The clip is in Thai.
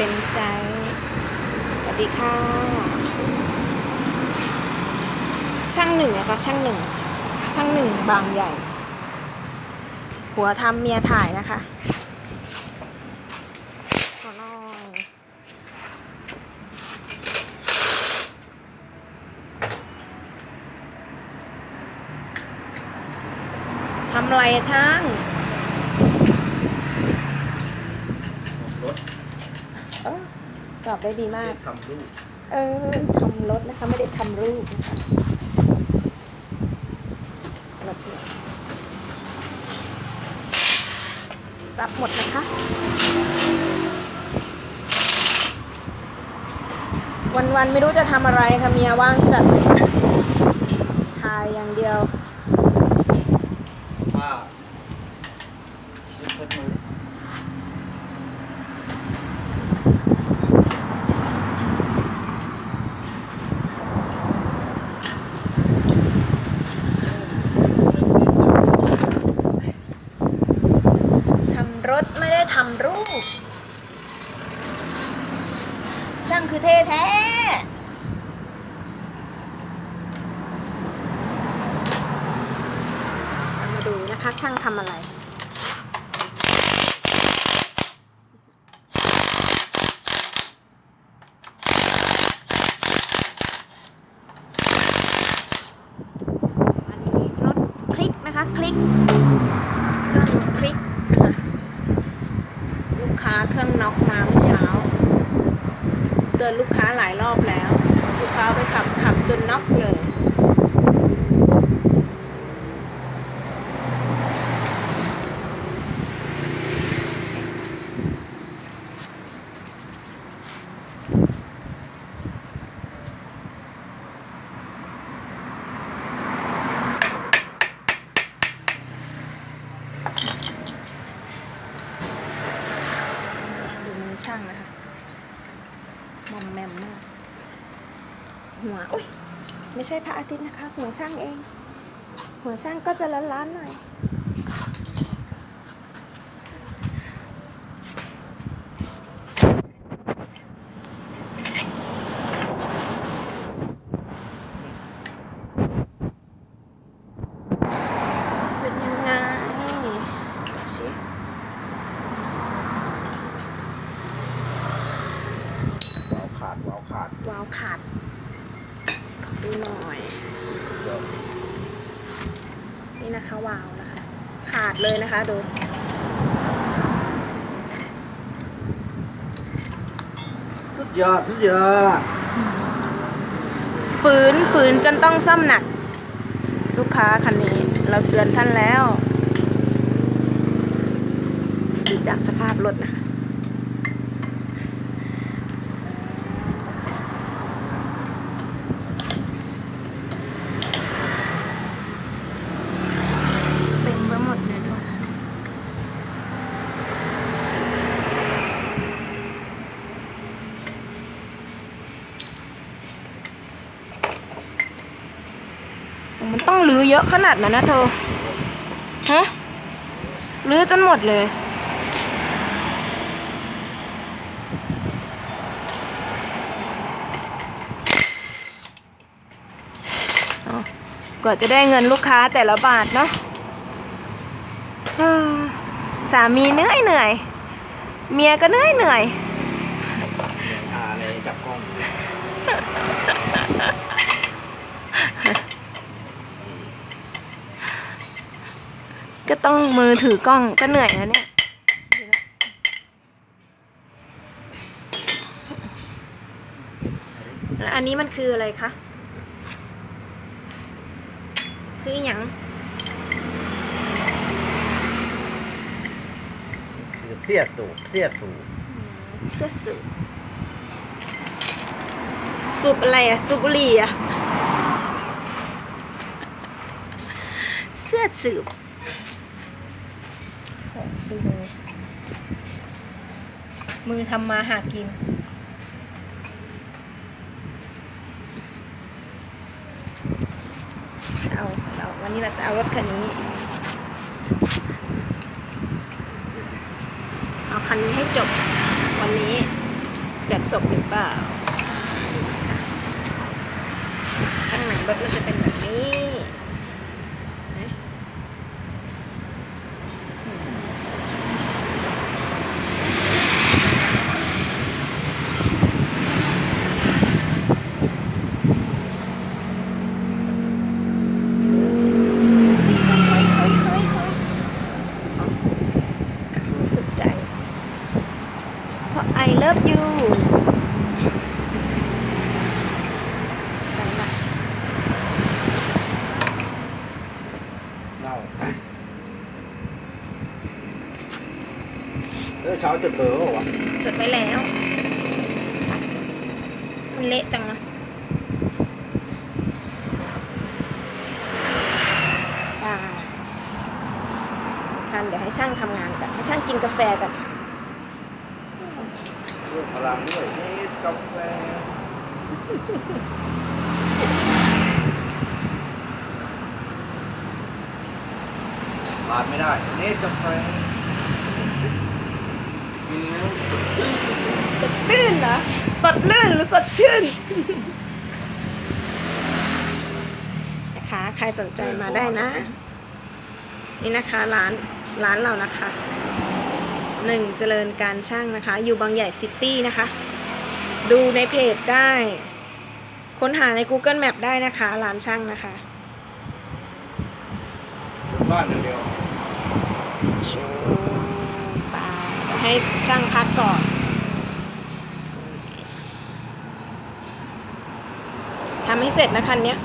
เป็นใจสวัสดีค่ะ ช่างหนึ่งนะคะช่างหนึ่ง ช่างหนึ่งบางใหญ่ หัวทำเมียถ่ายนะคะขอน่อยทำอะไรช่าง รถ เออตอบได้ดีมาก ทำรูปเออทำรถนะคะ ไม่ได้ทำรูปนะคะรถที่รับหมดนะคะ วันๆไม่รู้จะทำอะไรค่ะเมียว่างจัดเลยถ่ายอย่างเดียว ผ้าชุดเพื่อนมือ ทำรถไม่ได้ทำรูป ช่างคือเท่ แท้มาดูนะคะช่างทำอะไรอันนี้รถคลิกนะคะคลิกเครื่องคลิกนะคะลูกค้าเครื่องน็อกมาเมื่อเช้า เตือนลูกค้าหลายรอบแล้ว ลูกค้าไปขับขับจนน็อกเลย ดูมือช่างนะคะ มอมแมมมาก หั วอุ้ยไม่ใช่พระอาทิตย์นะคะ หัวช่างเอง หัวช่างก็จะล้านๆหน่อยเป็นยังไงดูสิวาวขาดวาวขาดวาวขาดขอ ดูหน่อยเดี๋ยวนี่นะคะวาวนะคะ ขาดเลยนะคะดูสุดยอดสุดยอดฝืนฝืนจนต้องซ่อมหนัก ลูกค้าคันนี้ เราเตือนท่านแล้ว ดูจากสภาพรถนะคะ เป็นไปหมดเลยด้วย มันต้องรื้อเยอะขนาดนั้นนะเธอฮะรื้อจนหมดเลยกว่าจะได้เงินลูกค้าแต่ละบาทเนาะสามีเหนื่อยเหนื่อย เมียก็เหนื่อยเหนื่อย อาอะไรจับกล้อง ก็ต้องมือถือกล้องก็เหนื่อยแล้วเนี่ยแล้วอันนี้มันคืออะไรคะ คืออหย่างคือเสียสูบเสียสูบเสื้อสูบสูบอะไรอะสูบบุหรี่อะเสื้อสูบ มือ มือทำมาหากิน เอาเราวันนี้เราจะเอารถคันนี้ เอาคันนี้ให้จบ วันนี้จะจบหรือเปล่าข้างในรถมันจะเป็นแบบนี้นะเฮ้ยเฮ้ยเฮ้ยเฮ้ยเอากระสู้สุดใจ เพราะ I love you ไปละเน่าเออเช้าจุดเบอร์เปล่าวะจดไว้แล้ว มันเละจังนะอ่าคันเดี๋ยวให้ช่างทำงานกันให้ช่างกินกาแฟกัน เรื่องพลังด้วยนี่กาแฟพลาดไม่ได้เนตกาแฟกินแล้วสดลื่นเหรอสดลื่นหรือสดชื่น นะคะ ใครสนใจมาได้นะ นี่นะคะร้านร้านเรานะคะ หนึ่งเจริญการช่างนะคะ อยู่บางใหญ่ซิตี้นะคะ ดูในเพจได้ ค้นหาใน Google Map ได้นะคะ ร้านช่างนะคะบ้านอย่างเดียวชูปาให้ช่างพักก่อนทำให้เสร็จนะคันเนี้ย